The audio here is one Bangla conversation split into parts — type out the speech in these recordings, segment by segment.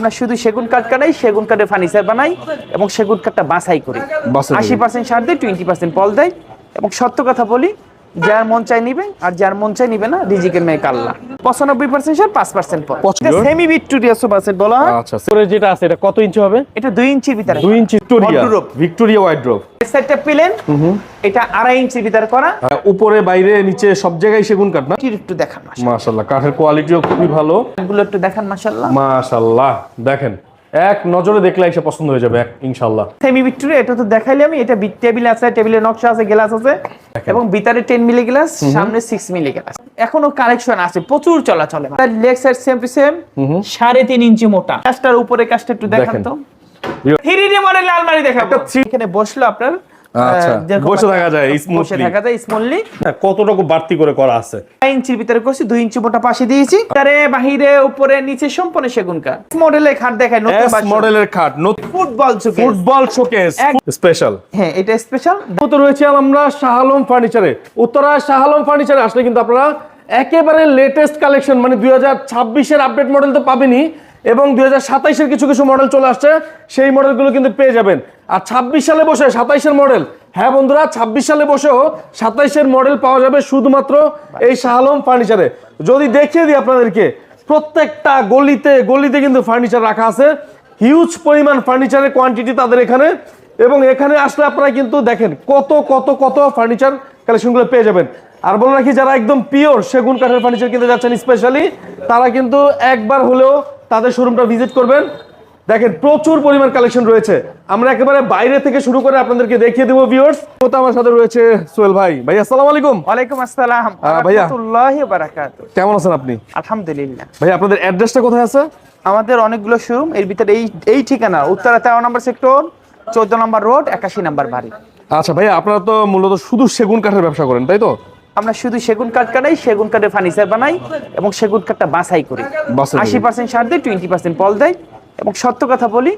আমরা শুধু সেগুন কাঠ কাটাই সেগুন কাঠের ফার্নিচার বানাই এবং সেগুন কাঠটা বাছাই করি। আশি পার্সেন্ট সার দেয় টোয়েন্টি পার্সেন্ট ফল দেয় এবং সত্য কথা বলি যার মন চাই নিবে আর যার মন চাই নিবে না রিজিকের মেয়ে কাল্লা। পঁচানব্বই পার্সেন্ট পাঁচ পার্সেন্ট পঁচানব্বই? সেমি ভিক্টোরিয়া সোফা সেট বলা। আচ্ছা যেটা আছে এটা কত ইঞ্চি হবে? এটা দুই ইঞ্চির ভিতরে। দুই ইঞ্চি ভিক্টোরিয়া। ভিক্টোরিয়া ওয়াইড্রোপ পেলেন এটা আড়াই ইঞ্চির ভিতরে করা। উপরে বাইরে নিচে সব জায়গায় সেগুন কাঠ না? একটু দেখান কাঠের কোয়ালিটিও খুবই ভালো। এগুলো একটু দেখান মাসাল্লাহ মাশাল্লাহ দেখেন। এক নজরে দেখলে এসে পছন্দ হয়ে যাবে ইনশাল্লাহ সেমি ভিক্টোরি এটা তো দেখাইলে আমি এটা টেবিল আছে টেবিলের নকশা আছে গ্লাস আছে এবং ভিতরে 10 মিলি গ্লাস সামনে 6 মিলি গ্লাস এখনও কালেকশন আছে প্রচুর চলাচলে leg side same to same সাড়ে তিন ইঞ্চি মোটা। কাস্টার উপরে কাস্টার একটু দেখান। তো। থ্রি ডি মডেল আলমারি দেখাবো। এখানে বসল আপনার বসে থাকা যায়, বসে থাকা যায় স্মুথলি হ্যাঁ, কতটুকু বাড়তি করে করা আছে? ইঞ্চির ভিতরে করছি দুই ইঞ্চি মোটা পাশে দিয়েছি। তারে বাহিরে উপরে নিচে সম্পূর্ণ সেগুন কাঠ। মডেলের খাট দেখায় নতুন মডেলের খাট ফুটবল ফুটবল শোকেস স্পেশাল হ্যাঁ এটা স্পেশাল তো রয়েছে আমরা ফার্নিচারে উত্তরায় শাহ ফার্নিচারে আসলে কিন্তু আপনারা একেবারে লেটেস্ট কালেকশন মানে দুই হাজার ছাব্বিশের আপডেট মডেল তো পাবেনই। এবং দুই হাজার কিছু কিছু মডেল চলে আসছে, সেই মডেলগুলো কিন্তু পেয়ে যাবেন। আর ছাব্বিশ সালে বসে, সাতাইশের মডেল হ্যাঁ বন্ধুরা, ছাব্বিশ সালে বসেও সাতাইশের মডেল পাওয়া যাবে শুধুমাত্র এই শাহ আলম ফার্নিচারে যদি দেখিয়ে দিই আপনাদেরকে, প্রত্যেকটা গলিতে গলিতে কিন্তু ফার্নিচার রাখা আছে। হিউজ পরিমাণ ফার্নিচারের কোয়ান্টিটি তাদের এখানে। এবং এখানে আসলে আপনারা কিন্তু দেখেন কত কত কত ফার্নিচার কালেকশনগুলো পেয়ে যাবেন। আর বলে রাখি, যারা একদম পিওর সেগুন কাঠের ফার্নিচার কিনতে যাচ্ছেন স্পেশালি তারা কিন্তু একবার হলেও তাদের শোরুমটা ভিজিট করবেন। দেখেন প্রচুর পরিমাণ কালেকশন রয়েছে। আমরা একেবারে বাইরে থেকে শুরু করে আপনাদেরকে দেখিয়ে দেবো ভিউয়ার্স তো আমার সাথে রয়েছে সোহেল ভাই। ভাই আসসালামু আলাইকুম। ওয়ালাইকুম আসসালাম। ভাইয়া। বারাকাতুহু কেমন আছেন আপনি? আলহামদুলিল্লাহ। ভাই আপনাদের অ্যাড্রেসটা কোথায় আছে? আমাদের অনেকগুলো শোরুম এর ভিতরে এই এই ঠিকানা উত্তরা তেরো নম্বর সেক্টর চোদ্দ নম্বর রোড একাশি নম্বর বাড়ি। আচ্ছা ভাই আপনারা তো মূলত শুধু সেগুন কাঠের ব্যবসা করেন তাই তো? আমরা শুধু সেগুন কাঠ কাটাই সেগুন কাঠের ফার্নিচার বানাই এবং সেগুন কাঠটা বাছাই করি। আশি পার্সেন্ট সার দেয় টোয়েন্টি পার্সেন্ট পল দেয় এবং সত্য কথা বলি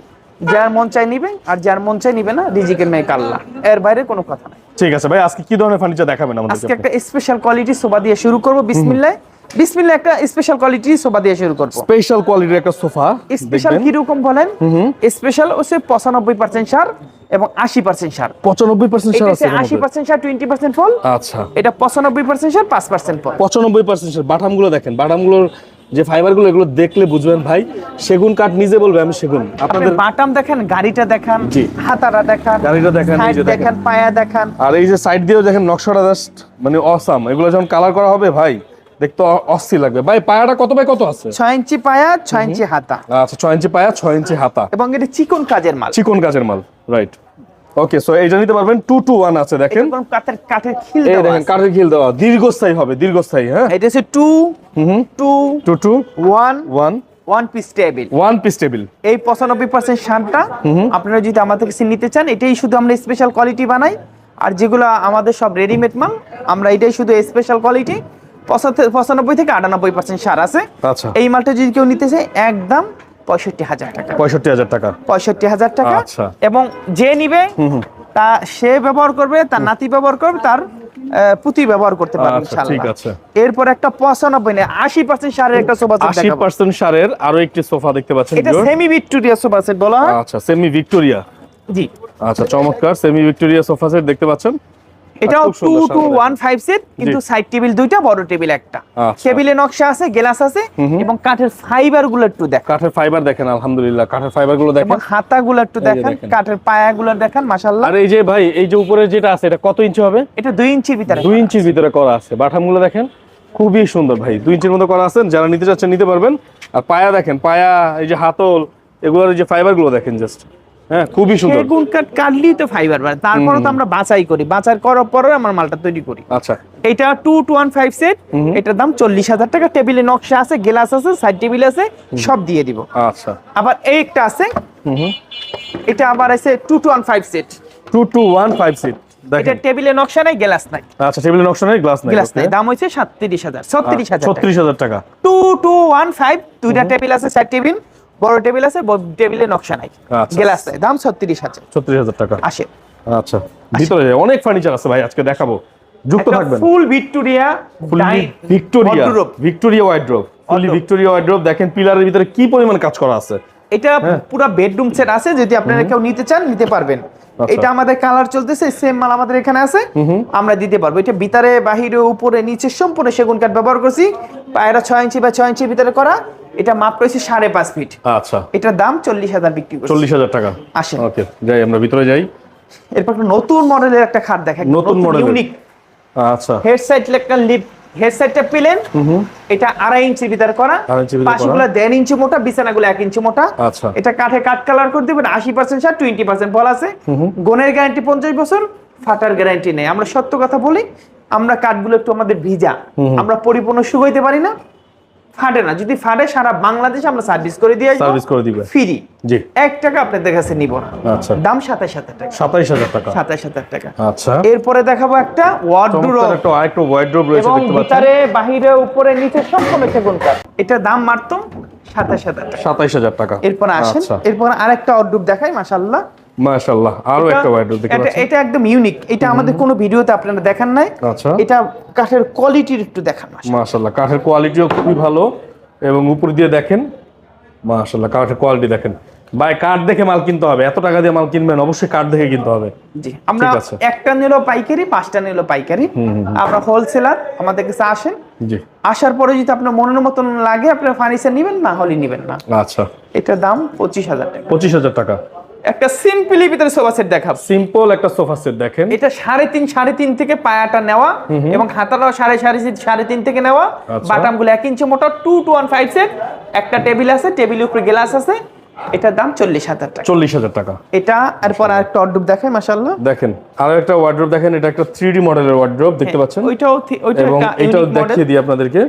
যার মন চাই নিবে আর যার মন চাই নিবে না রিজিকের মেয়ে কাল্লা। এর বাইরে কোনো কথা নাই। ঠিক আছে ভাই আজকে কি ধরনের ফার্নিচার দেখাবেন আজকে একটা স্পেশাল কোয়ালিটি সোফা দিয়ে শুরু করব বিসমিল্লাহ। বিসমিল্লাহ একটা স্পেশাল কোয়ালিটি সোফা দিয়ে শুরু করব। স্পেশাল কোয়ালিটির একটা সোফা স্পেশাল কীরকম বলেন? স্পেশাল হচ্ছে পঁচানব্বই পার্সেন্ট সার এবং আশি পার্সেন্ট সার। পঁচানব্বই পার্সেন্ট এটা সার হচ্ছে আছে আশি পার্সেন্ট সার টোয়েন্টি পার্সেন্ট ফল আচ্ছা। এটা পঁচানব্বই পার্সেন্ট সার পাঁচ পার্সেন্ট ফল পঁচানব্বই পার্সেন্ট বাটামগুলো দেখেন বাটামগুলোর যে ফাইবারগুলো এগুলো দেখলে বুঝবেন ভাই সেগুন কাঠ নিজে বলবে আমি সেগুন। আপনি আপনাদের বাটাম দেখেন গাড়িটা দেখান জি। হাতারা দেখান গাড়িটা দেখেন দেখেন। পায়া দেখান। আর এই যে সাইড দিয়েও দেখেন নকশাটা জাস্ট মানে অসাম এগুলো যখন কালার করা হবে ভাই দেখতে অস্থির লাগবে। ভাই পায়াটা কত বাই কত আছে? ছয় ইঞ্চি পায়া ছয় ইঞ্চি হাতা। আচ্ছা ছয় ইঞ্চি পায়া ছয় ইঞ্চি হাতা। এবং এটা চিকন কাজের মাল। চিকন কাজের মাল রাইট ওকে সো এইটা নিতে পারবেন টু টু ওয়ান আছে দেখেন। কাঠের কাঠের খিল এই দেওয়া দেখেন কাঠের খিল দেওয়া দীর্ঘস্থায়ী হবে দীর্ঘস্থায়ী হ্যাঁ? এটা হচ্ছে two two two two one one one piece table one piece table এই পঁচানব্বই পার্সেন্ট সারটা আপনারা যদি আমাদের কাছে নিতে চান এটাই শুধু আমরা স্পেশাল কোয়ালিটি বানাই। আর যেগুলো আমাদের সব রেডিমেড মাল আমরা এটাই শুধু স্পেশাল কোয়ালিটি পঁচানব্বই থেকে আটানব্বই পার্সেন্ট সার আছে। আচ্ছা। এই মালটা যদি কেউ একদম পঁয়ষট্টি হাজার টাকা। পঁয়ষট্টি হাজার টাকা। পঁয়ষট্টি হাজার টাকা। আচ্ছা। এবং যে নিবে তা সে ব্যবহার করবে তার নাতি ব্যবহার করবে তার পুতি ব্যবহার করতে পারবে আচ্ছা, ইনশাআল্লাহ। ঠিক আছে। এরপর একটা পঁচানব্বই নেই আশি পার্সেন্ট সারের একটা সোফা সেট আশি দেখাবো। পার্সেন্ট সারের আরও একটি সোফা দেখতে পাচ্ছেন এটা সেমি ভিক্টোরিয়া সোফা সেট বলা হয়। আচ্ছা সেমি ভিক্টোরিয়া জি। আচ্ছা চমৎকার সেমি ভিক্টোরিয়া সোফা সেট দেখতে পাচ্ছেন। এটাও two two one five set কিন্তু সাইড টেবিল দুইটা বড় টেবিল একটা। আচ্ছা। টেবিলে নকশা আছে গ্লাস আছে এবং কাঠের ফাইবারগুলো একটু দেখ কাঠের ফাইবার দেখেন আলহামদুলিল্লাহ কাঠের ফাইবারগুলো দেখেন। হাতা গুলো একটু দেখেন। কাঠের পায়া গুলো দেখেন মাসাল্লাহ আর এই যে ভাই এই যে উপরে যেটা আছে এটা কত ইঞ্চি হবে? এটা দুই ইঞ্চির ভিতরে দুই ইঞ্চির ভিতরে করা আছে। বাটামগুলো দেখেন খুবই সুন্দর ভাই। দুই ইঞ্চির মতো করা আছে যারা নিতে চাচ্ছেন নিতে পারবেন। আর পায়া দেখেন পায়া এই যে হাতল এগুলোর যে ফাইবারগুলো দেখেন জাস্ট হ্যাঁ খুবই সুন্দর। সেগুন কাঠ কাটলেই তো ফাইবার বাড়ে। তারপরে তো আমরা বাছাই করি। বাছাই করার পরে আমার মালটা তৈরি করি। আচ্ছা। এটা two two one five set এটার দাম চল্লিশ হাজার টাকা। টেবিলে নকশা আছে গ্লাস আছে সাইড টেবিল আছে সব দিয়ে দিব। আচ্ছা। আবার এই একটা আছে। এটা আবার আছে two two one five set two two one five seat এটা টেবিলে নকশা নাই গ্লাস নাই। আচ্ছা টেবিলের নকশা নেই গ্লাস নেই। গ্লাস নাই। দাম ছত্রিশ হাজার ছত্রিশ হাজার টাকা। টু টু ওয়ান ফাইভ দুইটা টেবিল আছে সাইড টেবিল বড় টেবিল আছে টেবিলে নকশা নাই। আচ্ছা। গ্লাস নাই। দাম ছত্রিশ হাজার। ছত্রিশ হাজার টাকা। আসে আচ্ছা ভিতরে অনেক ফার্নিচার আছে ভাই আজকে দেখাবো। যুক্ত থাকবেন। Full Victoria Victoria. Victoria wardrobe fully Victoria wardrobe দেখেন পিলারের ভিতরে কি পরিমাণ কাজ করা আছে। এটা পুরো বেডরুম সেট আছে যদি আপনারা কেউ নিতে চান নিতে পারবেন। আচ্ছা। এটা আমাদের কালার চলতেছে সেম মাল আমাদের এখানে আছে। আমরা দিতে পারব। এটা ভিতরে বাহিরে উপরে নিচে সম্পূর্ণ সেগুন কাঠ ব্যবহার করছি। পায়রা ছয় ইঞ্চি বা ছয় ইঞ্চির ভিতরে করা। এটা মাপ রয়েছে সাড়ে পাঁচ ফিট। আচ্ছা। এটার দাম চল্লিশ হাজার বিক্রি চল্লিশ হাজার টাকা। আসেন। ওকে যাই আমরা ভিতরে যাই। এরপর একটা নতুন মডেলের একটা খাট দেখা নতুন মডেলের। ইউনিক আচ্ছা। হেড সাইড একটা লিপ হেড সাইডটা পেলেন এটা আড়াই ইঞ্চি করা। ভিতরে করা। পাশগুলো দেড় ইঞ্চি মোটা বিছানাগুলো এক ইঞ্চি মোটা। আচ্ছা। এটা কাঠে কাঠ কালার করে দিবেন আশি পার্সেন্ট সার টোয়েন্টি পার্সেন্ট বল আছে। গোনের গ্যারান্টি পঞ্চাশ বছর ফাটার গ্যারান্টি নেই। আমরা সত্য কথা বলি আমরা কাঠগুলো একটু আমাদের ভিজা। আমরা পরিপূর্ণ শুকাইতে পারি না। ফাটে না। যদি ফাটে সারা বাংলাদেশে আমরা সার্ভিস করে দিয়ে সার্ভিস করে দিবে। ফ্রি জি। এক টাকা আপনাদের কাছে নিব না। আচ্ছা। দাম সাতাশ হাজার টাকা। সাতাইশ হাজার টাকা। সাতাশ হাজার টাকা। আচ্ছা। এরপরে দেখাবো একটা ওয়ার্ডরোব একটা আরেকটা ওয়াইড্রোব রয়েছে দেখতে পাচ্ছেন। ভিতরে বাহিরে উপরে নিচে সম্পূর্ণ সেগুন কাঠ। এটা দাম মারতো সাতাশ হাজার টাকা। সাতাইশ হাজার টাকা। এরপর আসেন। আচ্ছা। এরপর আরেকটা অর্ডুব দেখাই মাশাল্লাহ মাশাআল্লাহ আরও একটা ওয়াইড্রোব দেখতে পাচ্ছেন। এটা একদম ইউনিক এটা আমাদের কোনো ভিডিওতে আপনারা দেখান নাই। আচ্ছা। এটা কাঠের কোয়ালিটির একটু দেখান মাশাআল্লাহ। মাশাআল্লাহ কাঠের কোয়ালিটিও খুবই ভালো এবং উপর দিয়ে দেখেন মাশাআল্লাহ কাঠের কোয়ালিটি দেখেন। ভাই কাঠ দেখে মাল কিনতে হবে এত টাকা দিয়ে মাল কিনবেন অবশ্যই কাঠ দেখে কিনতে হবে। জি আমরা একটা নিলো পাইকারি পাঁচটা নিলো পাইকারি। আমরা হোলসেলার আমাদের কাছে আসেন। জি। আসার পরে যদি আপনার মনের মতন লাগে আপনার ফার্নিচার নেবেন না হলে নেবেন না। আচ্ছা। এটার দাম পঁচিশ হাজার টাকা। পঁচিশ হাজার টাকা। একটা সিম্পলি ভিতরে সোফা সেট দেখাবো। সিম্পল একটা সোফা সেট দেখেন। এটা সাড়ে তিন সাড়ে তিন থেকে পায়াটা নেওয়া এবং হাতাটাও সাড়ে সাড়ে সাড়ে তিন থেকে নেওয়া। আচ্ছা। বাটামগুলো এক ইঞ্চি মোটা two two one five set একটা টেবিল আছে টেবিলের উপরে গ্লাস আছে। এটার দাম চল্লিশ হাজার টাকা। চল্লিশ হাজার টাকা। এটা এরপর আরেকটা অর্ডুব দেখায় মাসাল্লাহ দেখেন আরও একটা ওয়ার্ড্রোব দেখেন এটা একটা থ্রি মডেলের ওয়ার্ড্রোব দেখতে পাচ্ছেন? ওইটাও ওইটা এবং এটাও দেখিয়ে দিই আপনাদেরকে।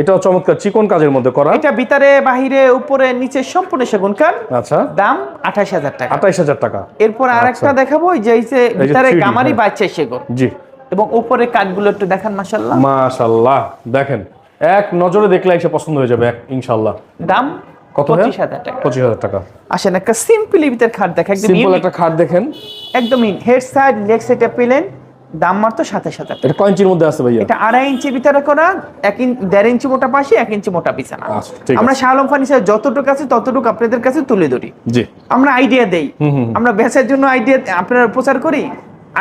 এটাও চমৎকার চিকন কাজের মধ্যে করা। এটা ভিতরে বাহিরে উপরে নিচে সম্পূর্ণ সেগুন কাঠ আচ্ছা। দাম আঠাশ হাজার টাকা। আঠাইশ হাজার টাকা। এরপর আরেকটা দেখাবো যে এই যে আচ্ছা। ভিতরে 3D, গামারি হ্যাঁ। বাচ্চা সেগুন। জি। এবং উপরে কাঠগুলো একটু দেখান মাসাল্লাহ মাশাল্লাহ দেখেন এক নজরে দেখলে এসে পছন্দ হয়ে যাবে ইনশাল্লাহ দাম কত পঁচিশ হাজার টাকা। পঁচিশ হাজার টাকা। আসেন একটা সিম্পলি ভিতরে খাট দেখা একদম সিম্পল একটা খাট দেখেন। একদম হেড সাইড লেগ সাইডে পেলেন। দাম মাত্র হাজার টাকা। এটা কয় ইঞ্চির মধ্যে আছে ভাইয়া? এটা আড়াই ইঞ্চি ভিতরে করা এক দেড় ইঞ্চি মোটা পাশে এক ইঞ্চি মোটা বিছানা। আচ্ছা, আমরা শালম ফার্নিচার যতটুকু আছে ততটুকু আপনাদের কাছে তুলে ধরি। জি। আমরা আইডিয়া দেই। আমরা বেচার জন্য আইডিয়া আপনারা প্রচার করি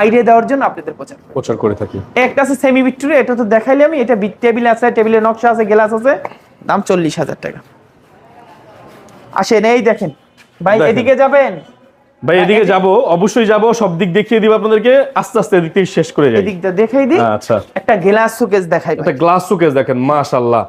আইডিয়া দেওয়ার জন্য আপনাদের প্রচার প্রচার করে থাকি। একটা আছে সেমি ভিক্টোরিয়া এটা তো দেখাইলে আমি এটা টেবিল আছে টেবিলের নকশা আছে গ্লাস আছে দাম চল্লিশ হাজার টাকা। আসেন এই দেখেন। ভাই এদিকে যাবেন? ভাই এদিকে যাব অবশ্যই যাব সব দিক দেখিয়ে দিব আপনাদেরকে। আস্তে আস্তে এদিক থেকে শেষ করে যাই। এদিকটা দেখাই দিই। আচ্ছা। একটা গ্লাস সুকেস দেখাই একটা গ্লাস সুকেস দেখেন মাশাআল্লাহ।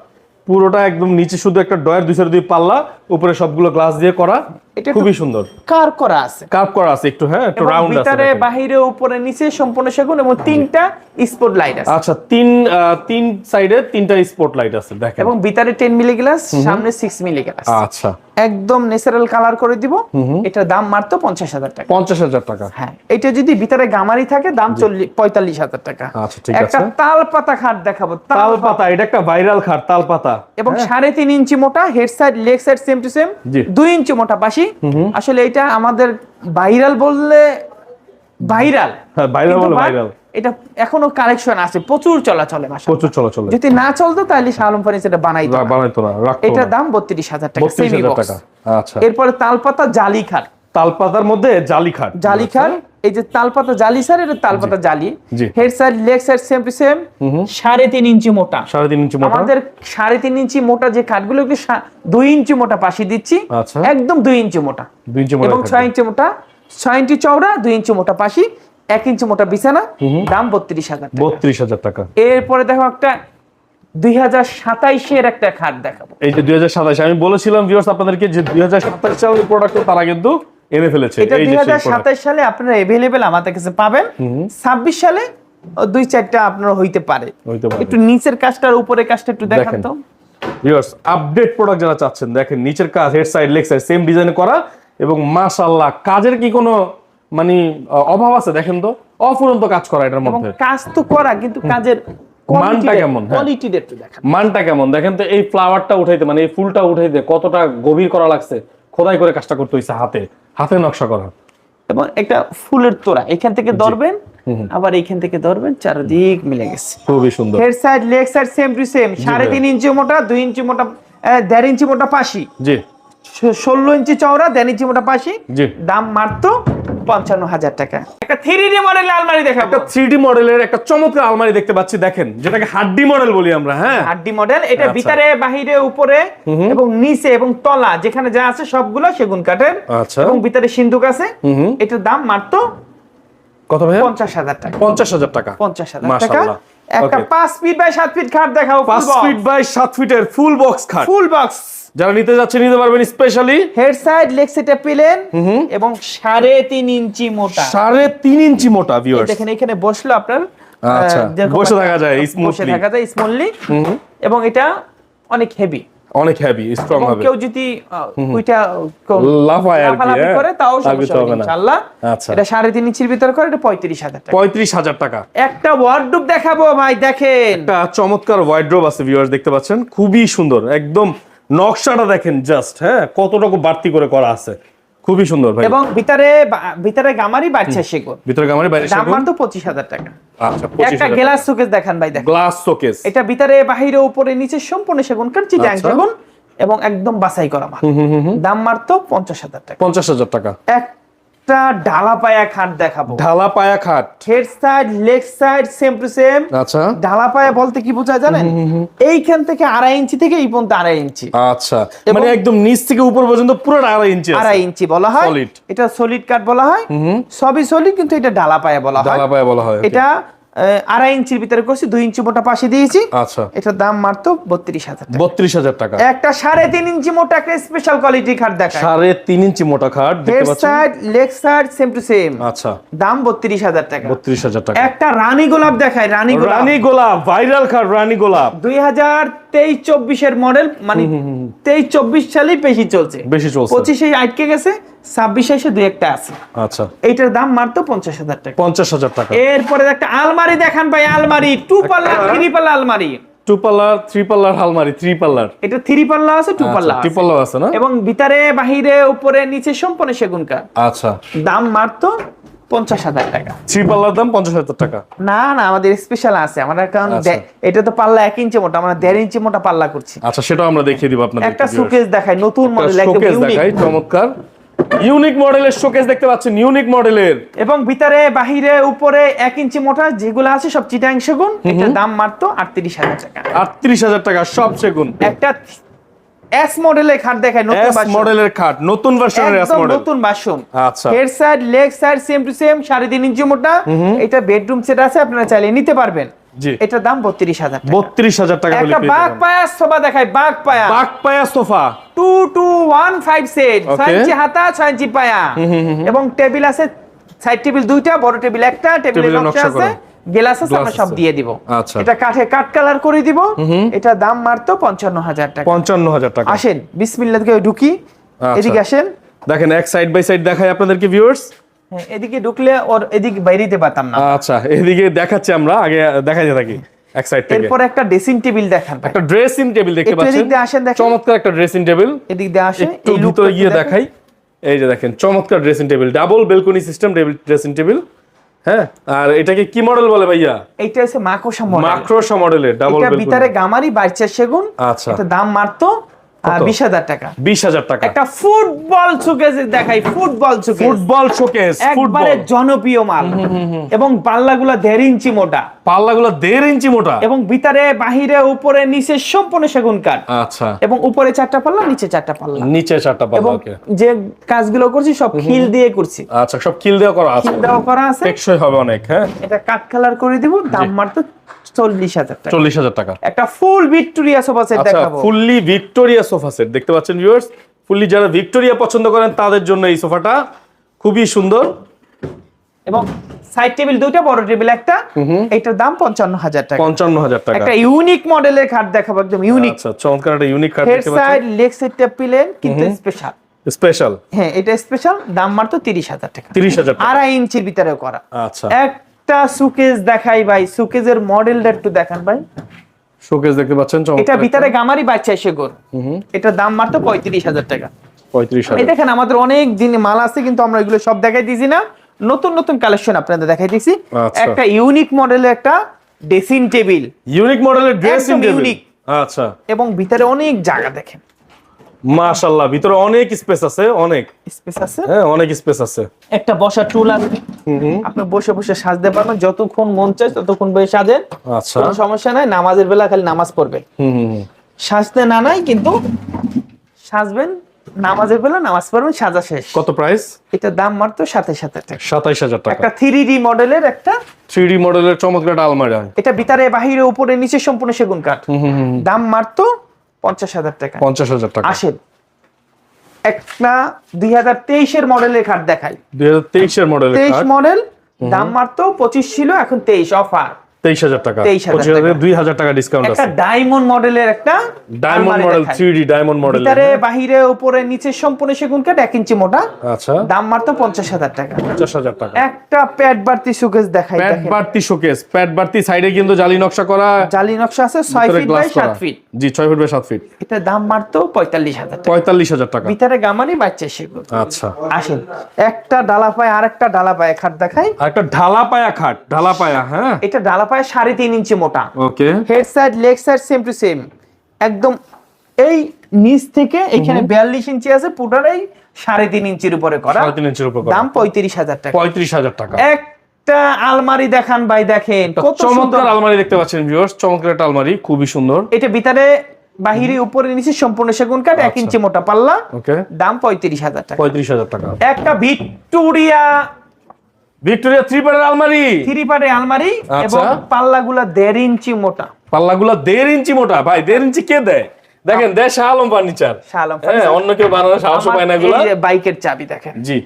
পুরোটা একদম নিচে শুধু একটা ডয়ার দুই সাইডে দুই পাল্লা উপরে সবগুলো গ্লাস দিয়ে করা। এটা একটু- খুবই সুন্দর। কার করা আছে। কার্ভ করা আছে একটু হ্যাঁ একটু এবং রাউন্ড আছে ভিতরে দেখেন। বাহিরে উপরে নিচে সম্পূর্ণ সেগুন এবং তিনটা স্পট লাইট আছে। আচ্ছা তিন তিন সাইডে তিনটা স্পট লাইট আছে দেখেন। এবং ভিতরে টেন মিলি গ্লাস সামনে সিক্স মিলি গ্লাস আচ্ছা। একদম ন্যাচারাল কালার করে দিব। এটার দাম মাত্র পঞ্চাশ হাজার টাকা। পঞ্চাশ হাজার টাকা। হ্যাঁ এটা যদি ভিতরে গামারি থাকে দাম চল্লিশ পঁয়তাল্লিশ হাজার টাকা। আচ্ছা, ঠিক একটা আছে। তাল পাতা খাট দেখাবো তাল তাল পাতা। পাতা এটা একটা ভাইরাল খাট তাল পাতা। এবং সাড়ে তিন ইঞ্চি মোটা head side leg side same to same. দুই ইঞ্চি মোটা পাশি আসলে এটা আমাদের ভাইরাল বললে ভাইরাল। হ্যাঁ ভাইরাল বলে ভাইরাল। এটা এখনও কালেকশন আছে প্রচুর চলাচলে প্রচুর চলাচল। যদি না চলতো তাহলে শালম ফার্নিচারটা বানাই বানাইতো বানাইতো না এটার দাম বত্রিশ হাজার টাকা সেমি বক্স আচ্ছা। এরপরে তালপাতা জালি খাট তাল পাতার মধ্যে জালি খাট জালি খাট এই যে তালপাতা জালি স্যার এটা তালপাতা জালি। Head side leg side same to same সাড়ে তিন ইঞ্চি মোটা। সাড়ে তিন ইঞ্চি মোটা। আমাদের সাড়ে তিন ইঞ্চি মোটা যে কাঠগুলো দুই ইঞ্চি মোটা পাশি দিচ্ছি। আচ্ছা। একদম দুই ইঞ্চি মোটা। দুই ইঞ্চি মোটা এবং। ছয় ইঞ্চি মোটা। ছয় ইঞ্চি চওড়া দুই ইঞ্চি মোটা পাশি। এক ইঞ্চি মোটা বিছানা। দাম বত্রিশ হাজার টাকা। বত্রিশ হাজার টাকা। এরপরে দেখো একটা দুই হাজার সাতাইশের একটা খাট দেখাবো। এই যে দুই হাজার সাতাশ আমি বলেছিলাম ভিউয়ার্স আপনাদেরকে যে দুই হাজার সাতাশ সালের প্রোডাক্ট তারা কিন্তু এনে ফেলেছে এটা এই দুই যে হাজার সেই product। সাতাইশ সালে আপনারা এভেলেবেল আমাদের কাছে পাবেন। ছাব্বিশ সালে দুই চারটা আপনার হইতে পারে। একটু নিচের কাজটার উপরের কাজটা একটু দেখান তো। ভিউয়ার্স আপডেট প্রোডাক্ট যারা চাচ্ছেন দেখেন নিচের কাজ head side leg side same design করা এবং মাশাআল্লাহ কাজের কি কোনো মানে অভাব আছে? দেখেন তো অফুরন্ত কাজ করা এটার মধ্যে। কাজ তো করা কিন্তু কাজের মানটা কেমন, হ্যাঁ। কোয়ালিটিটা একটু দেখান। মানটা কেমন? দেখেন তো এই ফ্লাওয়ারটা উঠাইতে মানে এই ফুলটা উঠাইতে কতটা গভীর করা লাগছে? খোদাই করে কাজটা করতে হইছে হাতে। হাতে নকশা করা। এবং একটা ফুলের তোড়া এখান থেকে ধরবেন আবার এখান থেকে ধরবেন চারদিক মিলে গেছে। খুবই সুন্দর। Head side leg side same to same সাড়ে তিন ইঞ্চি মোটা দুই ইঞ্চি মোটা আহ, দেড় ইঞ্চি মোটা পাশি। জি। ষোলো ইঞ্চি চওড়া দেড় ইঞ্চি মোটা পাশি দাম মাত্র পঞ্চান্ন হাজার টাকা। একটা থ্রি ডি মডেল আলমারি দেখাবো। একটা থ্রি মডেলের একটা চমৎকার আলমারি দেখতে পাচ্ছি দেখেন। যেটাকে হাড্ডি মডেল বলি আমরা হ্যাঁ? হাড্ডি মডেল এটা আচ্ছা। ভিতরে বাহিরে উপরে এবং নিচে এবং তলা যেখানে যা আছে সবগুলো সেগুন কাঠের আচ্ছা। এবং ভিতরে সিন্ধুক আছে। এটার দাম মাত্র কত ভাইয়া? পঞ্চাশ হাজার টাকা। পঞ্চাশ হাজার টাকা। পঞ্চাশ হাজার টাকা। একটা পাঁচ ফিট বাই সাত ফিট খাট দেখাও পাঁচ ফিট বাই সাত ফিটের ফুল বক্স খাট। ফুল বক্স যারা নিতে যাচ্ছে নিতে পারবেন স্পেশালি হেড সাইড লেগ সেটে পেলেন এবং সাড়ে তিন ইঞ্চি মোটা। সাড়ে তিন ইঞ্চি মোটা ভিউয়ার্স দেখেন এখানে বসল আপনার আচ্ছা, বসে থাকা যায় স্মুথলি বসে থাকা যায় স্মুথলি এবং এটা অনেক হেভি অনেক হেভি স্ট্রং হবে। কেউ যদি ওইটা লাফায় আর কি, হ্যাঁ? করে তাও সমস্যা হবে হবে ইনশাআল্লাহ। আচ্ছা। এটা সাড়ে তিন ইঞ্চির ভিতরে করে এটা পঁয়ত্রিশ হাজার টাকা। পঁয়ত্রিশ হাজার টাকা। একটা ওয়ার্ডরোব দেখাবো ভাই দেখেন। একটা চমৎকার ওয়াইড্রোব আছে ভিউয়ার্স দেখতে পাচ্ছেন? খুবই সুন্দর একদম নকশাটা দেখেন জাস্ট হ্যাঁ? কতটুকু বাড়তি করে করা আছে। খুবই সুন্দর ভাই। এবং ভিতরে ভিতরে গামারি বাড়ছে সেগুন। ভিতরে গামারি বাড়ছে দাম মাত্র পঁচিশ হাজার টাকা। আচ্ছা একটা গ্লাস শোকেস দেখান ভাই দেখেন। গ্লাস শোকেস এটা ভিতরে বাহিরে উপরে নিচে সম্পূর্ণ সেগুন কাঁচি চিটাং আচ্ছা। সেগুন এবং একদম বাছাই করা মাল। দাম মাত্র পঞ্চাশ হাজার টাকা। পঞ্চাশ হাজার টাকা। একটা ঢালা পায়া খাট দেখাবো। ঢালা পায়া খাট। Head side leg side same to same আচ্ছা। ঢালা পায়া বলতে কি বোঝায় জানেন? এইখান থেকে আড়াই ইঞ্চি থেকে এই পর্যন্ত আড়াই ইঞ্চি। আচ্ছা। মানে একদম নিচ থেকে উপর পর্যন্ত পুরো আড়াই ইঞ্চি আড়াই ইঞ্চি বলা হয়। এটা সলিড কাঠ বলা হয়। সবই সলিড কিন্তু এটা ডালা পায়া বলা হয়। ঢালা পায়া বলা হয় এটা আড়াই ইঞ্চির ভিতরে করছি দুই ইঞ্চি মোটা পাশে দিয়েছি। আচ্ছা। এটার দাম মাত্র বত্রিশ হাজার বত্রিশ হাজার টাকা। একটা সাড়ে তিন ইঞ্চি মোটা একটা স্পেশাল কোয়ালিটি খাট দেখা সাড়ে তিন ইঞ্চি মোটা খাট head side leg side same to same আচ্ছা। দাম বত্রিশ হাজার টাকা। বত্রিশ হাজার টাকা। একটা রানী গোলাপ দেখায় রানী গোলাপ। রানী গোলাপ ভাইরাল খাট রানী গোলাপ। দুই হাজার তেইশ চব্বিশের মডেল মানে তেইশ চব্বিশ সালেই বেশি চলছে। বেশি চলছে। পঁচিশে আটকে গেছে ছাব্বিশে এসে দুই একটা আছে। আচ্ছা। এইটার দাম মাত্র পঞ্চাশ হাজার টাকা। পঞ্চাশ হাজার টাকা। এরপরে একটা আলমারি দেখান ভাই আলমারি। টু পাল্লা থ্রি পাল্লা আলমারি। টু পাল্লার থ্রি পাল্লার আলমারি থ্রি পাল্লার। এটা থ্রি পাল্লা আছে টু পাল্লা থ্রি আছে। আছে না? এবং ভিতরে বাহিরে উপরে নিচে সম্পূর্ণ সেগুন কাঠ আচ্ছা। দাম মাত্র পঞ্চাশ হাজার টাকা। থ্রি পাল্লার দাম পঞ্চাশ হাজার টাকা। না না আমাদের স্পেশাল আছে। আমরা কারণ আচ্ছা। এটা তো পাল্লা এক ইঞ্চি মোটা আমরা দেড় ইঞ্চি মোটা পাল্লা করছি। আচ্ছা সেটাও আমরা দেখিয়ে দিব আপনাদের একটা শোকেস দেখাই নতুন মডেল শোকেস ইউনিক দেখাই চমৎকার। ইউনিক মডেলের শোকেস দেখতে পাচ্ছেন ইউনিক মডেলের এবং ভিতরে বাহিরে উপরে এক ইঞ্চি মোটা যেগুলো আছে সব চিটাং সেগুন। এটার দাম মাত্র আটত্রিশ হাজার টাকা। আটত্রিশ হাজার টাকা সব সেগুন। একটা এস মডেলের খাট দেখায় নতুন এস মডেলের খাট নতুন ভার্সনের এস মডেল নতুন বাসন আচ্ছা। Head side leg side same to same সাড়ে তিন ইঞ্চি মোটা। এটা বেডরুম সেট আছে আপনারা চাইলে নিতে পারবেন। এটার দাম বত্রিশ হাজার টাকা। বত্রিশ হাজার টাকা একটা বাঘ পায়া সোফা দেখায় বাঘ পায়া বাঘ পায়া sofa. Two two one five set. ছয় ইঞ্চি হাতা ছয় ইঞ্চি পায়া। এবং টেবিল আছে সাইড টেবিল দুইটা বড় টেবিল একটা টেবিলের নকশা আছে। গ্লাস আছে আমরা সব দিয়ে দিব। আচ্ছা। এটা কাঠে কাঠ কালার করে দিব। এটা দাম মাত্র পঞ্চান্ন হাজার টাকা। পঞ্চান্ন হাজার টাকা। আসেন বিসমিল্লাহ থেকে ঢুকি। আচ্ছা। এদিকে আসেন। দেখেন এক সাইড বাই সাইড দেখাই আপনাদেরকে ভিউয়ার্স হ্যাঁ, এদিকে ঢুকলে ওর এদিকে বাইরেতে পারতাম না। আচ্ছা এদিকে দেখাচ্ছি আমরা আগে দেখাইতে থাকি এক সাইড থেকে। এরপর একটা ড্রেসিং টেবিল দেখান একটা ড্রেসিং টেবিল দেখতে পাচ্ছেন। এদিক দিয়ে আসেন দেখেন। চমৎকার একটা ড্রেসিং টেবিল এদিক দিয়ে আসে একটু ভিতরে গিয়ে দেখাই। এই যে দেখেন চমৎকার dressing table double balcony system dressing table হ্যাঁ আর এটাকে কি মডেল বলে ভাইয়া এটা হচ্ছে মাকোসা মডেল মাক্রোসা মডেলের ডাবল ভিতরে গামারি বাইচা সেগুন আচ্ছা। দাম মাত্র কত? বিশ হাজার টাকা। বিশ হাজার টাকা। একটা ফুটবল সুকেস দেখাই ফুটবল সুকেস ফুটবল শোকেস একবারে জনপ্রিয় মাল। এবং পাল্লাগুলো দেড় ইঞ্চি মোটা। পাল্লাগুলো দেড় ইঞ্চি মোটা? এবং ভিতরে বাহিরে উপরে নিচে সম্পূর্ণ সেগুন কাঠ। আচ্ছা। এবং উপরে চারটা পাল্লা নিচে চারটা পাল্লা। নিচে চারটা পাল্লা ওকে। যে কাজগুলো করছি সব খিল দিয়ে করছি। আচ্ছা সব কিল দেওয়া করা আছে। খিল দেওয়া করা আছে। টেকসই হবে অনেক হ্যাঁ? এটা কাঠ কালার করে দিব দাম মাত্র চল্লিশ হাজার টাকা। চল্লিশ হাজার টাকা। একটা ফুল ভিক্টোরিয়া সোফা সেট আচ্ছা দেখাবো। ফুললি ভিক্টোরিয়া সোফা সেট দেখতে পাচ্ছেন ভিউয়ার্স ফুললি যারা ভিক্টোরিয়া পছন্দ করেন তাদের জন্য এই সোফাটা খুবই সুন্দর। এবং সাইড টেবিল দুইটা বড় টেবিল একটা। এটার দাম পঞ্চান্ন হাজার টাকা। পঞ্চান্ন হাজার টাকা। একটা ইউনিক মডেলের খাট দেখাবো একদম ইউনিক আচ্ছা চমৎকার একটা ইউনিক সাইড লেগ সাইডটা পিলেন কিন্তু স্পেশাল স্পেশাল হ্যাঁ এটা স্পেশাল দাম মাত্র তিরিশ হাজার টাকা। তিরিশ হাজার আড়াই ইঞ্চির ভিতরে করা। আচ্ছা। একটা সুকেস দেখাই ভাই সুকেজের মডেলটা একটু দেখান ভাই। শোকেস দেখতে পাচ্ছেন এটা ভিতরে গামারি বাচ্চা এসে গোর। এটার দাম মাত্র পঁয়ত্রিশ হাজার টাকা। পঁয়ত্রিশ এই দেখেন আমাদের অনেক দিন মাল আছে কিন্তু আমরা এগুলো সব দেখাই দিছি না। নতুন নতুন কালেকশন আপনাদের দেখাই দিছি আচ্ছা। একটা ইউনিক মডেলের একটা ড্রেসিং টেবিল ইউনিক মডেলের ড্রেসিং টেবিল unique। আচ্ছা। এবং ভিতরে অনেক জায়গা দেখেন। মাশাল্লাহ ভিতরে অনেক স্পেস আছে অনেক। স্পেস আছে? হ্যাঁ অনেক স্পেস আছে। একটা বসার টুল আছে। আপনি বসে বসে সাজতে পারবেন যতক্ষণ মন চায় ততক্ষণ বসে সাজেন। আচ্ছা। কোনো সমস্যা নাই নামাজের বেলা খালি নামাজ পড়বেন। হুম। সাজতে না নাই কিন্তু সাজবেন নামাজের বেলা নামাজ পড়বেন সাজা শেষ। কত প্রাইস এটা দাম মাত্র সাথে সাথে টাকা। সাতাইশ হাজার টাকা। একটা থ্রি ডি মডেলের একটা থ্রি ডি মডেলের চমৎকার আলমারি। এটা ভিতরে বাহিরে উপরে নিচে সম্পূর্ণ সেগুন কাঠ। হুম হুম হুম। দাম মাত্র পঞ্চাশ হাজার টাকা। পঞ্চাশ হাজার টাকা। আসেন। একটা দুই হাজার তেইশের মডেলের খাট দেখাই। দুই হাজার তেইশের মডেল তেইশ মডেল দাম মাত্র পঁচিশ ছিল এখন তেইশ অফার তেইশ হাজার টাকা। 23,000 পঁচিশ হাজার দুই হাজার টাকা ডিসকাউন্ট একটা ডায়মন্ড মডেলের একটা diamond model three D diamond model ভিতরে বাহিরে উপরে নিচে সম্পূর্ণ সেগুন কাঠ এক ইঞ্চি মোটা। আচ্ছা। দাম মাত্র পঞ্চাশ হাজার টাকা। পঞ্চাশ হাজার টাকা। একটা প্যাড বাড়তি সুকেস দেখাই প্যাড বাড়তি শোকেস প্যাড বাড়তি সাইডে কিন্তু জালি নকশা করা। জালি নকশা আছে ছয় ফিট বাই সাত ফিট জি ছয় ফিট বাই সাত ফিট এটা দাম মাত্র পঁয়তাল্লিশ হাজার টাকা। পঁয়তাল্লিশ হাজার টাকা। ভিতরে গামানি বাচ্চা সেগুন। আচ্ছা। আসেন। একটা ডালা পায় আর একটা ডালা পায় খাট দেখাই। আর একটা ঢালা পায়া খাট ঢালা পায়া হ্যাঁ। এটা ডালা পায় সাড়ে তিন ইঞ্চি মোটা। Okay head side leg side same to same একদম এই নিচ থেকে এখানে বিয়াল্লিশ ইঞ্চি আছে পুটারাই সাড়ে তিন ইঞ্চির উপরে করা। সাড়ে তিন ইঞ্চির উপর দাম পঁয়ত্রিশ হাজার টাকা। পঁয়ত্রিশ হাজার টাকা। একটা আলমারি দেখান ভাই দেখেন। কত চমৎকার আলমারি দেখতে পাচ্ছেন ভিউয়ার্স চমৎকার একটা আলমারি খুবই সুন্দর। এটা ভিতরে বাহিরে উপরে নিচে সম্পূর্ণ সেগুন কাঠ এক ইঞ্চি মোটা পাল্লা। দাম পঁয়ত্রিশ হাজার টাকা। পঁয়ত্রিশ হাজার টাকা। একটা ভিক্টোরিয়া ভিক্টোরিয়া থ্রি পার্টের আলমারি। থ্রি পারে আলমারি আচ্ছা। এবং পাল্লাগুলা দেড় ইঞ্চি মোটা। পাল্লাগুলা দেড় ইঞ্চি মোটা। ভাই দেড় ইঞ্চি কে দেয়? দেখেন দেয় শাহ আলম ফার্নিচার। হ্যাঁ অন্য কেউ বানানোর সাহস পায় না এগুলা। বাইকের চাবি দেখেন। জি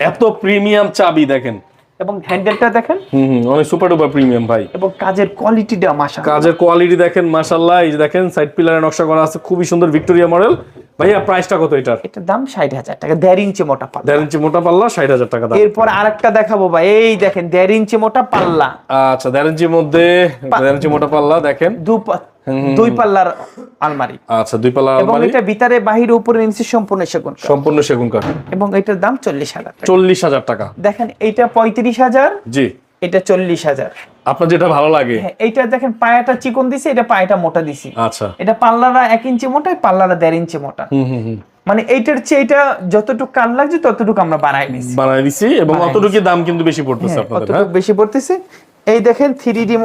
এত প্রিমিয়াম চাবি দেখেন। এবং হ্যান্ডেলটা দেখেন। হুম হুম অনেক সুপার ডুপার প্রিমিয়াম ভাই। এবং কাজের কোয়ালিটিটা মাসা কাজের কোয়ালিটি দেখেন মাশাল্লাহ এই দেখেন সাইড পিলারে নকশা করা আছে। খুবই সুন্দর ভিক্টোরিয়া মডেল। ভাইয়া প্রাইসটা কত এটার? এটার দাম ষাট হাজার টাকা দেড় ইঞ্চি মোটা পাল্লা। দেড় ইঞ্চি মোটা পাল্লা ষাট হাজার টাকা দাম। এরপর আরেকটা দেখাবো ভাই এই দেখেন দেড় ইঞ্চি মোটা পাল্লা। আচ্ছা দেড় ইঞ্চির মধ্যে দেড় ইঞ্চি মোটা পাল্লা দেখেন। দু দুই পাল্লার আলমারি। আচ্ছা দুই পাল্লা এবং এটা ভিতরে বাহিরে উপরে নিচে সম্পূর্ণ সেগুন কাঠ। সম্পূর্ণ সেগুন কাঠ। এবং এটার দাম চল্লিশ হাজার চল্লিশ হাজার টাকা। দেখেন এইটা পঁয়ত্রিশ হাজার। জি। এটা চল্লিশ হাজার। আপনার যেটা ভালো লাগে। হ্যাঁ, এইটা দেখেন পায়াটা চিকন দিছে এটা পায়াটা মোটা দিছি। আচ্ছা। এটা পাল্লারা এক ইঞ্চি মোটা পাল্লারা দেড় ইঞ্চি মোটা। হুম হুম হুম। মানে এইটার চেয়ে এটা যতটুকু কান লাগছে ততটুকু আমরা বাড়াই নিছি। বানাই দিছি এবং অতটুকু দাম কিন্তু বেশি পড়তেছে হ্যাঁ, আপনাদের অতটুকু হ্যাঁ? বেশি পড়তেছে। এই দেখেন থ্রি ডি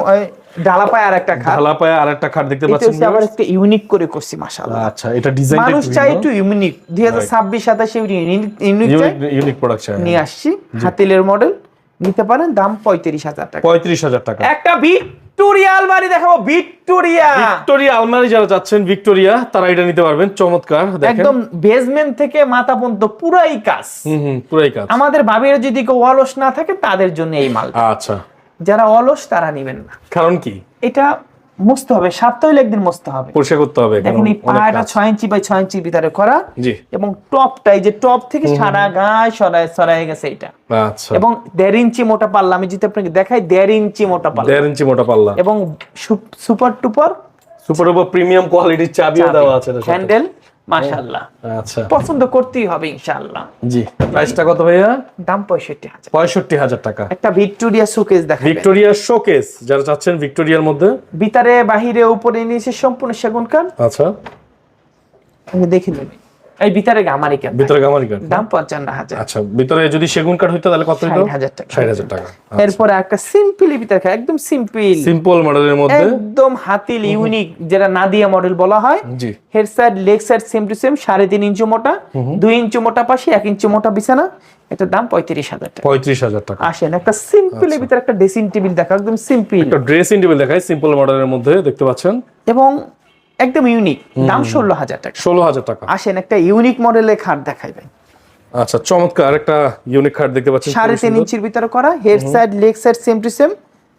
ডালা পায় আর একটা খাট। ঢালা পায়ে আরেকটা খাট দেখতে এটা পাচ্ছেন হচ্ছে আবার একটা ইউনিক করে করছি মাশাআল্লাহ। আচ্ছা এটা ডিজাইন মানুষ চাই একটু ইউনিক দুই হাজার ছাব্বিশ সাতাশে ইউনিক চাই। ইউনিক প্রোডাকশন নিয়ে আসছি হাতিলের মডেল নিতে পারেন দাম পঁয়ত্রিশ হাজার টাকা। পঁয়ত্রিশ হাজার টাকা। একটা ভিক্টোরিয়া আলমারি দেখাবো ভিক্টোরিয়া। ভিক্টোরিয়া আলমারি যারা যাচ্ছেন ভিক্টোরিয়া তারা এটা নিতে পারবেন চমৎকার একদম বেসমেন্ট থেকে মাথা পর্যন্ত পুরাই কাজ হুম পুরাই কাজ আমাদের ভাবির যদি কেউ অলস না থাকে তাদের জন্য এই মাল আচ্ছা। যারা অলস তারা নিবেন না। কারণ কি? এটা মুছতে হবে সপ্তাহে একদিন মুছতে হবে। পরিষ্কার করতে হবে দেখেন এই পায়াটা ছয় ইঞ্চি বাই ছয় ইঞ্চি ভিতরে করা এবং টপটা এই যে টপ থেকে সারা গায়ে সরায় সরায় গেছে এটা। আচ্ছা। এবং দেড় ইঞ্চি মোটা পাল্লা আমি যদি আপনাকে দেখাই দেড় ইঞ্চি মোটা পাল্লা। দেড় ইঞ্চি মোটা পাল্লা। এবং সুপার টুপার সুপার উপর প্রিমিয়াম কোয়ালিটির চাবিও দেওয়া আছে হ্যান্ডেল আচ্ছা। পছন্দ করতেই হবে ইনশাআল্লাহ। জি। প্রাইসটা কত ভাইয়া? দাম পঁয়ষট্টি হাজার। পঁয়ষট্টি হাজার টাকা। একটা ভিক্টোরিয়া শোকেস দেখাবেন ভিক্টোরিয়া শোকেস যারা চাচ্ছেন ভিক্টোরিয়ার মধ্যে। ভিতরে বাহিরে উপরে নিচে সম্পূর্ণ সেগুন কাঠ। আচ্ছা। দেখে নেবেন এই ভিতরে গামারি কাঠ ভিতরে গামারি কাঠ দাম পঞ্চান্ন হাজার। আচ্ছা ভিতরে যদি সেগুন কাঠ হইতো তাহলে কত হইতো? ষাট হাজার টাকা। ষাট হাজার টাকা। এরপরে একটা সিম্পলি ভিতরে একদম সিম্পল। সিম্পল মডেলের মধ্যে? একদম হাতিল ইউনিক যেটা নাদিয়া মডেল বলা হয়। জি। Head side leg side same to same সাড়ে তিন ইঞ্চি মোটা দুই ইঞ্চি মোটা পাশে এক ইঞ্চি মোটা বিছানা। এটার দাম পঁয়ত্রিশ হাজার টাকা। পঁয়ত্রিশ হাজার টাকা। আসেন একটা সিম্পলের ভিতরে একটা ড্রেসিং টেবিল দেখা একদম সিম্পল। একটা ড্রেসিং টেবিল দেখায় সিম্পল মডেলের মধ্যে দেখতে পাচ্ছেন? এবং একদম ইউনিক দাম ষোলো হাজার টাকা। ষোলো হাজার টাকা। আসেন একটা ইউনিক মডেলের খাট দেখাইবেন আচ্ছা চমৎকার। একটা ইউনিক খাট দেখতে পাচ্ছেন সাড়ে তিন ইঞ্চির ভিতরে করা head side leg side same to same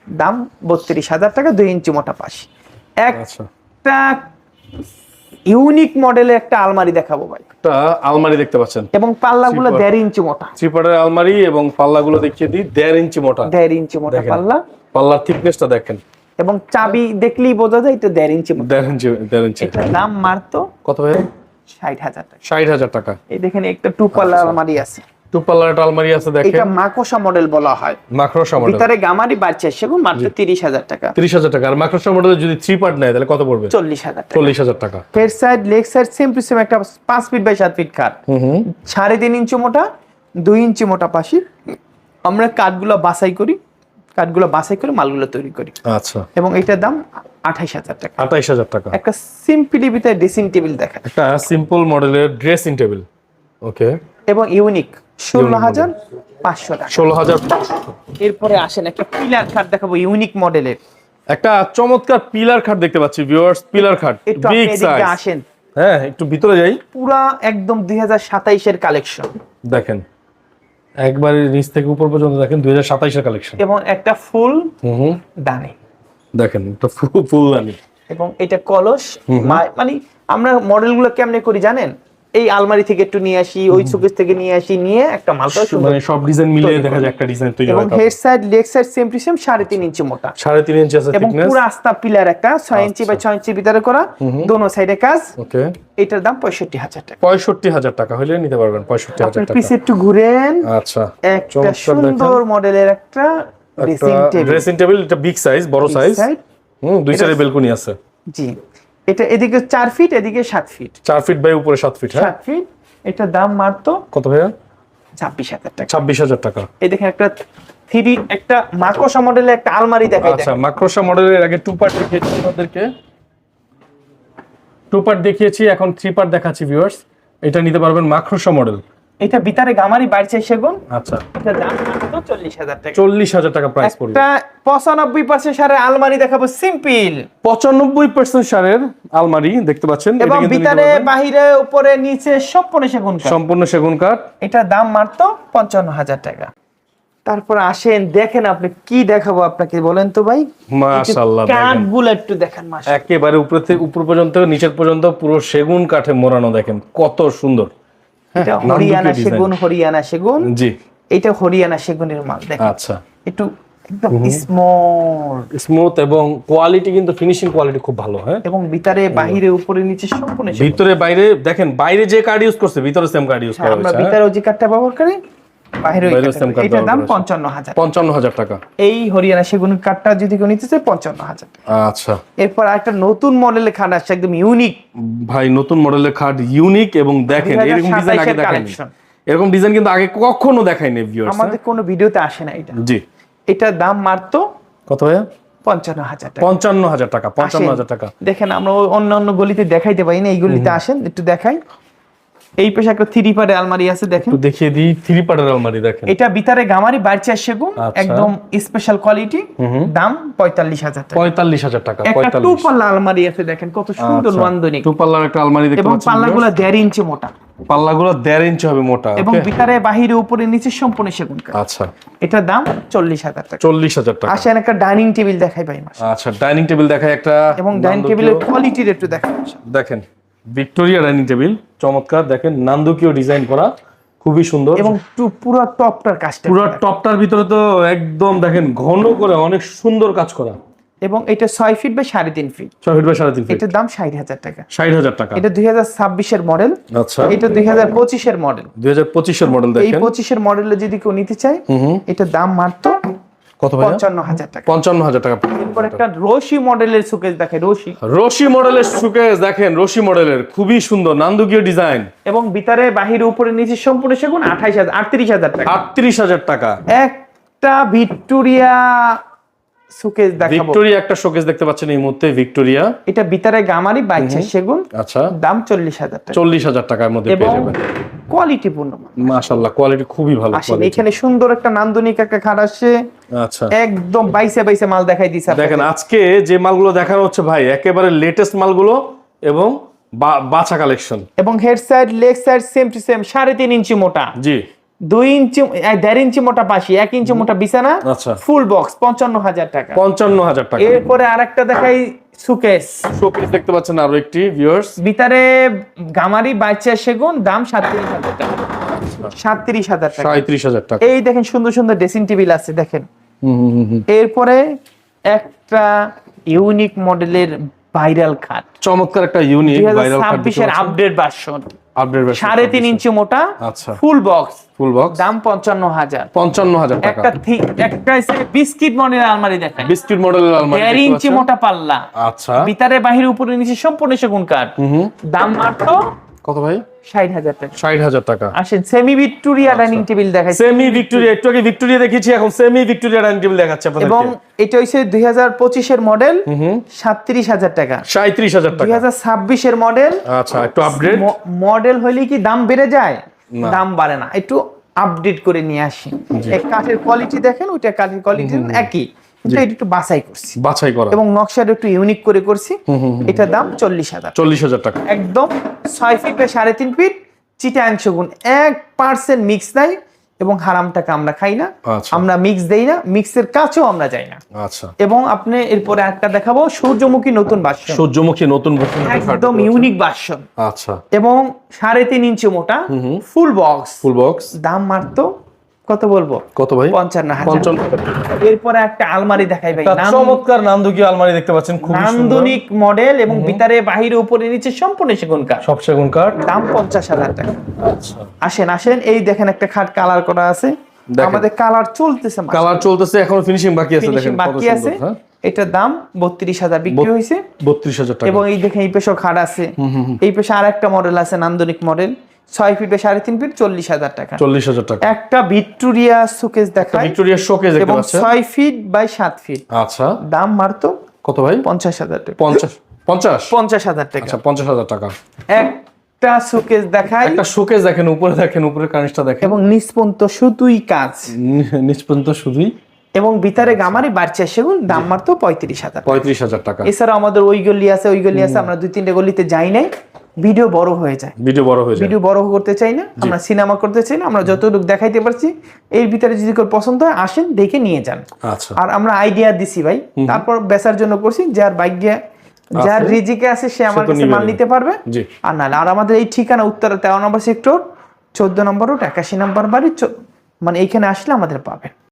দাম বত্রিশ হাজার টাকা দুই ইঞ্চি মোটা পাশ। আচ্ছা। একটা ইউনিক মডেলের একটা আলমারি দেখাবো ভাই। একটা আলমারি দেখতে পাচ্ছেন। এবং পাল্লাগুলো. দেড় ইঞ্চি মোটা। আলমারি এবং পাল্লাগুলো দেখিয়ে দিই দেড় ইঞ্চি মোটা। দেড় ইঞ্চি মোটা। পাল্লা। পাল্লার থিকনেসটা দেখেন। এবং চাবি দেখলেই বোঝা যায় এটা দেড় ইঞ্চি দেড় ইঞ্চি দেড় ইঞ্চি। দাম মারতো কত ভাই? ষাট হাজার টাকা। ষাট হাজার টাকা। এই দেখেন একটা টু পাল্লা আলমারি আছে। টু পাল্লার আলমারি আছে দেখেন। এটা মাকোসা মডেল বলা হয়। মাকড়সা মডেল ভিতরে গামারি বাড়ছে সেগুন মাত্র তিরিশ হাজার টাকা। তিরিশ হাজার টাকা। আর মাকড়সা মডেলের যদি থ্রি পার্ট নেয় তাহলে কত পড়বে? চল্লিশ হাজার টাকা। চল্লিশ হাজার টাকা। Head side leg side same to same একটা পাঁচ ফিট বাই সাত ফিট কাঠ হুম সাড়ে তিন ইঞ্চি মোটা দুই ইঞ্চি মোটা পাশি। আমরা কাঠগুলো বাছাই করি। কাঠগুলো বাছাই করে মালগুলো তৈরি করি। আচ্ছা। এবং এটার দাম আঠাইশ হাজার টাকা। আঠাইশ হাজার টাকা। একটা সিম্পলি ভিতরে ড্রেসিং টেবিল দেখা একটা সিম্পল মডেলের ড্রেসিং টেবিল ওকে এবং ইউনিক ষোলো হাজার পাঁচশো টাকা। ষোলো হাজার এরপরে আসেন একটা পিলার খাট দেখাবো ইউনিক মডেলের একটা চমৎকার পিলার খাট দেখতে পাচ্ছি ভিউয়ার্স পিলার খাট বিগ সাইজ আসেন। হ্যাঁ একটু ভিতরে যাই। পুরা একদম দুই হাজার সাতাইশের কালেকশন দেখেন। একবারে নিচ থেকে উপর পর্যন্ত দেখেন দুই হাজার সাতাইশের কালেকশন এবং একটা ফুল হুম দেখেন একটা ফুল দানি এবং এটা কলস মানে আমরা মডেলগুলো কেমনে করি জানেন? এই আলমারি থেকে একটু নিয়ে আসি ওই শোকেস থেকে নিয়ে আসি নিয়ে একটা মালটা সুন্দর মানে সব ডিজাইন তৈরি দেখা যায় একটা ডিজাইন তৈরি হয় এবং head side leg side same to same সাড়ে তিন ইঞ্চি মোটা। সাড়ে তিন ইঞ্চি আছে এবং পুরো আস্তা পিলার একটা ছয় ইঞ্চি বা ছয় ইঞ্চি ভিতরে করা দোনো সাইডে কাজ। ওকে। এটার দাম পঁয়ষট্টি হাজার টাকা। পঁয়ষট্টি হাজার টাকা হলে নিতে পারবেন পঁয়ষট্টি হাজার আপনার টাকা। পিছে একটু ঘুরেন। আচ্ছা একটা সুন্দর মডেলের একটা ড্রেসিং টেবিল ড্রেসিং টেবিল এটা বিগ সাইজ বড় সাইজ সাইড হুম দুই চারে বেলকনি আছে। জি। এটা এদিকে চার ফিট এদিকে সাত ফিট চার ফিট বাই উপরে সাত ফিট হ্যাঁ? সাত ফিট এটা দাম মাত্র কত ভাইয়া? ছাব্বিশ হাজার টাকা। ছাব্বিশ হাজার টাকা। এই দেখেন একটা থ্রি একটা মাকড়সা মডেলের একটা আলমারি দেখা আচ্ছা মাকড়সা মডেলের আগে টু পার্ট দেখিয়েছি আপনাদেরকে টু পার্ট দেখিয়েছি এখন থ্রি পার্ট দেখাচ্ছি ভিউয়ার্স এটা নিতে পারবেন মাকড়সা মডেল এটা ভিতরে গামারি বাড়ছে সেগুন। আচ্ছা। এটা দাম মাত্র চল্লিশ হাজার টাকা। চল্লিশ হাজার টাকা প্রাইস পড়বে একটা পঁচানব্বই পার্সেন্ট সারে আলমারি দেখাবো সিম্পল। সারের আলমারি দেখতে পাচ্ছেন। এটা কিন্তু ভিতরে বাহিরে উপরে নিচে পনে সেগুন কাঠ। সম্পূর্ণ সেগুন কাঠ। দাম মাত্র পঞ্চান্ন হাজার টাকা। তারপর আসেন দেখেন আপনি কি দেখাবো আপনাকে বলেন তো ভাই। মাশাআল্লাহ দেখেন। কাঠগুলো একটু দেখেন একেবারে উপরে থেকে উপর পর্যন্ত নিচের পর্যন্ত পুরো সেগুন কাঠে মোড়ানো দেখেন কত সুন্দর। এটা হরিয়ানা সেগুন হরিয়ানা সেগুন। জি। এটা হরিয়ানা সেগুনের মাল দেখেন। আচ্ছা। একটু একদম স্মল স্মুথ এবং কোয়ালিটি কিন্তু ফিনিশিং কোয়ালিটি খুব ভালো হ্যাঁ? এবং ভিতরে বাহিরে উপরে নিচে সম্পূর্ণ ভিতরে বাইরে দেখেন বাইরে যে কার্ড ইউজ করছে ভিতরে সেম কার্ড ইউজ হ্যাঁ, করা হয়েছে আমরা ভিতরে যে কার্ডটা ব্যবহার করি বাহিরে ওই বাইরেও কাঠটা same কাঠ এটার দাম পঞ্চান্ন হাজার পঞ্চান্ন হাজার টাকা। এই হরিয়ানা সেগুন কাঠটা যদি কেউ নিতে চায় পঞ্চান্ন হাজার আচ্ছা। এরপর একটা নতুন মডেলের খাট আসছে একদম ইউনিক ভাই নতুন মডেলের খাট ইউনিক এবং দেখেন এরকম ডিজাইন আগে 2027 এরকম ডিজাইন কিন্তু আগে কখনো দেখায়নি ভিউয়ার্স আমাদের কোনো ভিডিওতে আসে না এটা। জি। এটার দাম মারতো কত ভাইয়া? পঞ্চান্ন হাজার টাকা। পঞ্চান্ন হাজার টাকা পঞ্চান্ন হাজার টাকা। দেখেন আমরা অন্য অন্য গলিতে দেখাইতে পারি না এই গলিতে আসেন একটু দেখাই। এই পেশে একটা থ্রি পারে আলমারি আছে দেখেন। একটু দেখিয়ে দিই থ্রি পার্টের আলমারি দেখেন। এটা ভিতরে গামারি বাড়ছে সেগুন আচ্ছা। একদম স্পেশাল কোয়ালিটি দাম পঁয়তাল্লিশ হাজার টাকা। পঁয়তাল্লিশ হাজার টাকা একটা টু পাল্লা আলমারি আছে দেখেন কত সুন্দর নান্দনিক। টু পাল্লার একটা আলমারি এবং পাল্লাগুলো দেড় ইঞ্চি মোটা। পাল্লাগুলো দেড় ইঞ্চি হবে মোটা এবং? ভিতরে বাহিরে উপরে নিচে সম্পূর্ণ সেগুন কাঠ। আচ্ছা। এটার দাম চল্লিশ হাজার টাকা। চল্লিশ হাজার টাকা। আসেন একটা ডাইনিং টেবিল দেখাই ভাই মাস আচ্ছা ডাইনিং টেবিল দেখাই একটা এবং ডাইনিং টেবিলের কোয়ালিটির একটু দেখাই দেখেন। Victoria dining table. চমৎকার দেখেন নান্দকীয় ডিজাইন করা। খুবই সুন্দর। এবং পুরো টপটার কাজটা পুরো টপটার ভিতরে তো একদম দেখেন ঘন করে অনেক সুন্দর কাজ করা। এবং এটা ছয় ফিট বা সাড়ে তিন ফিট। ছয় ফিট বাই সাড়ে তিন ফিট। এটার দাম ষাট হাজার টাকা। ষাট হাজার টাকা। এটা দুই হাজার ছাব্বিশের মডেল। আচ্ছা। এটা দুই হাজার পঁচিশের মডেল। দুই হাজার পঁচিশের মডেল এই দেখেন। পঁচিশের মডেলে যদি কেউ নিতে চায় এটার দাম মাত্র কত ভাই পঞ্চান্ন হাজার টাকা। পঞ্চান্ন হাজার টাকা। এরপর একটা রশি মডেলের সুকেজ দেখেন রশি। রশি মডেলের সুকেস দেখেন রশি মডেলের। খুবই সুন্দর নান্দকীয় ডিজাইন। এবং ভিতরে বাহিরে উপরে নিচে সম্পূর্ণ সেগুন আঠাইশ হাজার আটত্রিশ হাজার টাকা। আটত্রিশ হাজার টাকা। একটা ভিক্টোরিয়া সুকেজ দেখাবো। ভিক্টোরিয়া একটা শোকেস দেখতে পাচ্ছেন এই মুহূর্তে ভিক্টোরিয়া। এটা ভিতরে গামারি বাইছে সেগুন আচ্ছা। দাম চল্লিশ হাজার টাকা। চল্লিশ হাজার টাকার মধ্যে পেয়ে যাবেন। কোয়ালিটি পূর্ণ মাল। মাশাল্লাহ কোয়ালিটি খুবই ভালো quality। এখানে সুন্দর একটা নান্দনিক একটা খাট আসছে। আচ্ছা। একদম বাইসে বাইসে মাল দেখাই দিছে। দেখেন আজকে যে মালগুলো দেখানো হচ্ছে ভাই একেবারে লেটেস্ট মালগুলো এবং বাছা কালেকশন এবং head side leg side same to same সাড়ে তিন ইঞ্চি মোটা। জি। দুই ইঞ্চি দেড় ইঞ্চি মোটা পাশি এক ইঞ্চি মোটা বিছানা আচ্ছা। ফুল বক্স পঞ্চান্ন হাজার টাকা। পঞ্চান্ন হাজার টাকা। এরপরে আরেকটা দেখাই সুকেস। শোকেস দেখতে পাচ্ছেন আরও একটি ভিউয়ার্স ভিতরে গামারি বাইচা সেগুন দাম সাতত্রিশ হাজার টাকা। সাতত্রিশ হাজার টাকা। সাঁত্রিশ হাজার টাকা। এই দেখেন সুন্দর সুন্দর ড্রেসিং টেবিল আছে দেখেন। এরপরে একটা ইউনিক মডেলের ভাইরাল খাট চমৎকার একটা ইউনিক ভাইরাল ছাব্বিশের আপডেট ভার্সন সাড়ে তিন ইঞ্চি মোটা আচ্ছা। ফুল বক্স ফুল বক্স দাম পঞ্চান্ন হাজার। পঞ্চান্ন হাজার একটা থি- একটা বিস্কিট মডেল আলমারি দেখায় বিস্কিট মডেলের আলমারি দেড় ইঞ্চি মোটা পাল্লা। আচ্ছা। ভিতরে বাহির উপরে নিচে সম্পূর্ণ সেগুন কাঠ দাম মাত্র কত ভাই? ষাট হাজার টাকা। ষাট হাজার টাকা। আসেন সেমি ভিক্টোরিয়া। ডাইনিং টেবিল দেখাইছে। সেমি ভিক্টোরিয়া একটু আগে ভিক্টোরিয়া দেখেছি এখন সেমি ভিক্টোরিয়া ডাইনিং টেবিল দেখাচ্ছে আপনাদের এবং এটা হচ্ছে দুই হাজার পঁচিশের মডেল সাতত্রিশ হাজার টাকা। সাঁত্রিশ হাজার দুই টাকা হাজার ছাব্বিশের মডেল আচ্ছা একটু আপগ্রেড মডেল হইলে কি দাম বেড়ে যায়? দাম বাড়ে না। একটু আপডেট করে নিয়ে আসি। কাঠের কোয়ালিটি দেখেন ওইটা কাঠের কোয়ালিটি একই। কিন্তু এটা একটু বাছাই করছি। বাছাই করা। এবং নকশাটা একটু ইউনিক করে করছি। এটার দাম চল্লিশ হাজার চল্লিশ হাজার টাকা। একদম ছয় ফিট বা সাড়ে তিন ফিট চিটাংশ গুণ এক পার্সেন্ট মিক্স নাই এবং হারাম টাকা আমরা খাই না। আচ্ছা। আমরা মিক্স দেই না মিক্সের কাছেও আমরা যাই না। আচ্ছা। এবং আপনি এরপরে একটা দেখাবো সূর্যমুখী নতুন বাসন। সূর্যমুখী নতুন খাট একদম ইউনিক বাসন। আচ্ছা। এবং সাড়ে তিন ইঞ্চি মোটা ফুল বক্স ফুল বক্স দাম মারতো কত বলব? কত ভাই? পঞ্চান্ন হাজার। এরপরে একটা আলমারি দেখাই ভাই। চমৎকার নান্দুকি আলমারি দেখতে পাচ্ছেন খুব নান্দনিক মডেল এবং ভিতরে বাহিরে উপরে নিচে সম্পূর্ণ সেগুন কাঠ। সব সেগুন কাঠ। দাম পঞ্চাশ হাজার টাকা। আচ্ছা। আসেন আসেন এই দেখেন একটা খাট কালার করা আছে। আমাদের কালার চলতেছে কালার চলতেছে এখনও ফিনিশিং বাকি আছে দেখেন বাকি আছে। হ্যাঁ? এটার দাম বত্রিশ হাজার বিক্রি হয়েছে। বত্রিশ হাজার টাকা। এবং এই দেখেন এই পেশো খাট আছে। এই পেশা আর একটা মডেল আছে নান্দনিক মডেল ছয় ফিট বা সাড়ে তিন ফিট চল্লিশ হাজার টাকা। চল্লিশ হাজার টাকা। একটা ভিক্টোরিয়া শোকেস দেখায় ভিক্টোরিয়া শোকেজ এবং ছয় ফিট বাই সাত ফিট। আচ্ছা। দাম মারতো কত ভাই? পঞ্চাশ হাজার টাকা। পঞ্চাশ। পঞ্চাশ? পঞ্চাশ হাজার টাকা। আচ্ছা পঞ্চাশ হাজার টাকা। একটা শোকেস দেখায় একটা শোকেজ দেখেন উপরে দেখেন উপরের কানিসটা দেখেন। এবং নিষ্পন্ত শুধুই কাজ। নিষ্পন্ত শুধুই এবং ভিতরে গামারি বাড়ছে সেগুন দাম মারতো পঁয়ত্রিশ হাজার পঁয়ত্রিশ হাজার টাকা। এছাড়া আমাদের ওই গলি আছে ওই গলি আছে আমরা দুই তিনটে গলিতে যাই নাই ভিডিও বড় হয়ে যায়। ভিডিও বড় হয়ে যায়। ভিডিও বড় করতে চাই না আমরা সিনেমা করতে চাই না আমরা যতটুকু দেখাইতে পারছি এর ভিতরে যদি কেউ পছন্দ হয় আসেন দেখে নিয়ে যান। আচ্ছা। আর আমরা আইডিয়া দিছি ভাই তারপর বেচার জন্য করছি যার ভাগ্যে যার রিজিকে আছে সে আমার কাছে মাল নিতে পারবে। জি। আর নাহলে আর আমাদের এই ঠিকানা উত্তর তেরো নম্বর সেক্টর চোদ্দ নম্বর রোড একাশি নম্বর বাড়ি মানে এইখানে আসলে আমাদের পাবেন।